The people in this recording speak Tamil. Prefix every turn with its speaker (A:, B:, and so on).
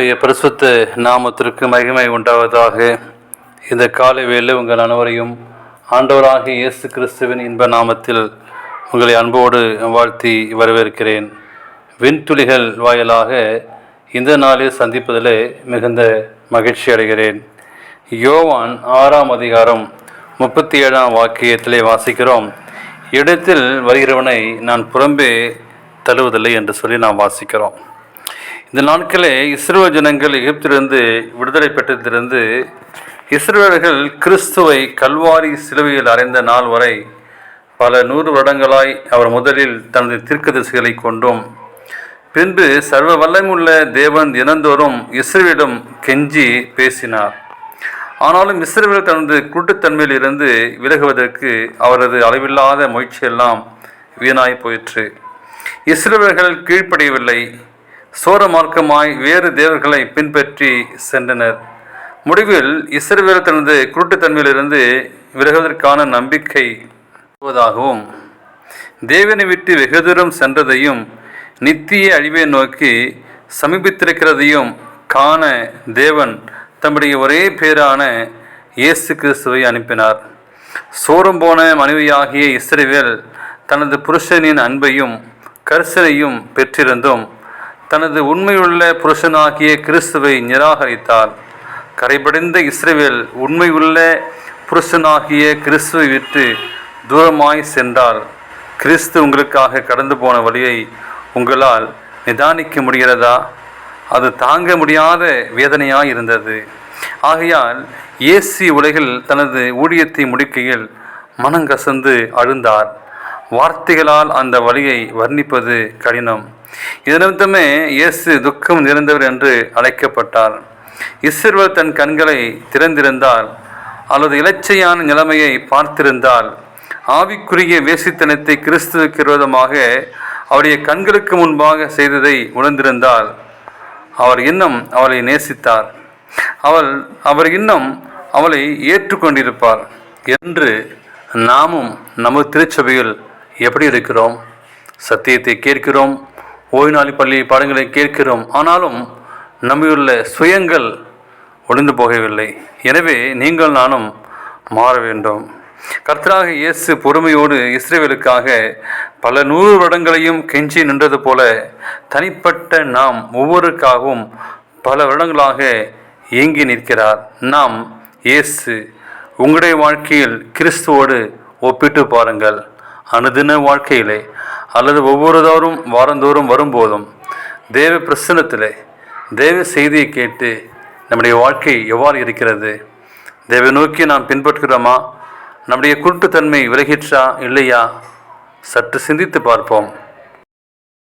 A: தேவனுடைய பரிசுத்த நாமத்திற்கு மகிமை உண்டாவதாக. இந்த காலை வேலை உங்கள் அனைவரையும் ஆண்டவராக இயேசு கிறிஸ்துவின் இன்ப நாமத்தில் உங்களை அன்போடு வாழ்த்தி வரவேற்கிறேன். விண்துளிகள் வாயிலாக இந்த நாளில் சந்திப்பதில் மிகுந்த மகிழ்ச்சி அடைகிறேன். யோவான் ஆறாம் அதிகாரம் முப்பத்தி ஏழாம் வாக்கியத்திலே வாசிக்கிறோம். இடத்தில் வருகிறவனை நான் புறம்பே தழுவதில்லை என்று சொல்லி நாம் வாசிக்கிறோம். இந்த நாட்களே இஸ்ரோ ஜனங்கள் எகிப்திலிருந்து விடுதலை பெற்றதிலிருந்து இஸ்ரோவர்கள் கிறிஸ்துவை கல்வாரி சிலுவையில் அறைந்த நாள் வரை பல நூறு வருடங்களாய் அவர் முதலில் தனது தீர்க்கதரிசிகளை கொண்டும் பின்பு சர்வ வல்லமுள்ள தேவன் தினந்தோறும் இஸ்ரேலிடம் கெஞ்சி பேசினார். ஆனாலும் இஸ்ரேல் தனது கூட்டுத்தன்மையில் இருந்து விலகுவதற்கு அவரது அளவில்லாத முயற்சியெல்லாம் வீணாய் போயிற்று. இஸ்ரேலர்கள் கீழ்ப்படையவில்லை. சோர மார்க்கமாய் வேறு தேவர்களை பின்பற்றி சென்றனர். முடிவில் இஸ்ரவேல் தனது குருட்டுத்தன்மையிலிருந்து விலகுவதற்கான நம்பிக்கை வருவதாகவும் தேவனை விட்டு வெகு தூரம் சென்றதையும் நித்திய அழிவை நோக்கி சமீபித்திருக்கிறதையும் காண தேவன் தம்முடைய ஒரே பேரான இயேசு கிறிஸ்துவை அனுப்பினார். சோரம் போன மனைவியாகிய இஸ்ரவேல் தனது புருஷனின் அன்பையும் கரிசனையும் பெற்றிருந்தும் தனது உண்மையுள்ள புருஷனாகிய கிறிஸ்துவை நிராகரித்தார். கரைபடிந்த இஸ்ரேவேல் உண்மையுள்ள புருஷனாகிய கிறிஸ்துவை விற்று தூரமாய் சென்றார். கிறிஸ்து உங்களுக்காக கடந்து போன வழியை உங்களால் நிதானிக்க முடிகிறதா? அது தாங்க முடியாத வேதனையாக இருந்தது ஆகையால் இயேசு உலகில் தனது ஊழியத்தை முடிக்கையில் மனங்கசந்து அழுந்தார். வார்த்தைகளால் அந்த வழியை வர்ணிப்பது கடினம். இது இயேசு துக்கம் நிறைந்தவர் என்று அழைக்கப்பட்டார். இஸ்ரவேல் தன் கண்களை திறந்திருந்தால் அல்லது இலச்சையான நிலைமையை பார்த்திருந்தால் ஆவிக்குரிய வேசித்தனத்தை கிறிஸ்துவுக்கு விரோதமாக அவருடைய கண்களுக்கு முன்பாக செய்ததை உணர்ந்திருந்தால் அவர் இன்னும் அவளை நேசித்தார். அவள் அவர் இன்னும் அவளை ஏற்றுக்கொண்டிருப்பார் என்று நாமும் நமது திருச்சபையில் எப்படி இருக்கிறோம்? சத்தியத்தை கேட்கிறோம். ஓய்நாளி பள்ளி பாடங்களை கேட்கிறோம். ஆனாலும் நம்முள்ள சுயங்கள் ஒளிந்து போகவில்லை. எனவே நீங்கள் நானும் மாற வேண்டும். கர்த்தராக இயேசு பொறுமையோடு இஸ்ரேவேலுக்காக பல நூறு வருடங்களையும் கெஞ்சி நின்றது போல தனிப்பட்ட நாம் ஒவ்வொருக்காகவும் பல வருடங்களாக ஏங்கி நிற்கிறார். நாம் இயேசு உங்களுடைய வாழ்க்கையில் கிறிஸ்துவோடு ஒப்பிட்டு பாருங்கள். அனுதின வாழ்க்கையிலே அல்லது ஒவ்வொருதோறும் வாரந்தோறும் வரும்போதும் தேவ பிரசனத்திலே தேவ செய்தியை கேட்டு நம்முடைய வாழ்க்கை எவ்வாறு இருக்கிறது? தேவை நோக்கி நாம் பின்பற்றுகிறோமா? நம்முடைய குருட்டுத்தன்மை விலகிற்றா இல்லையா? சற்று சிந்தித்து பார்ப்போம்.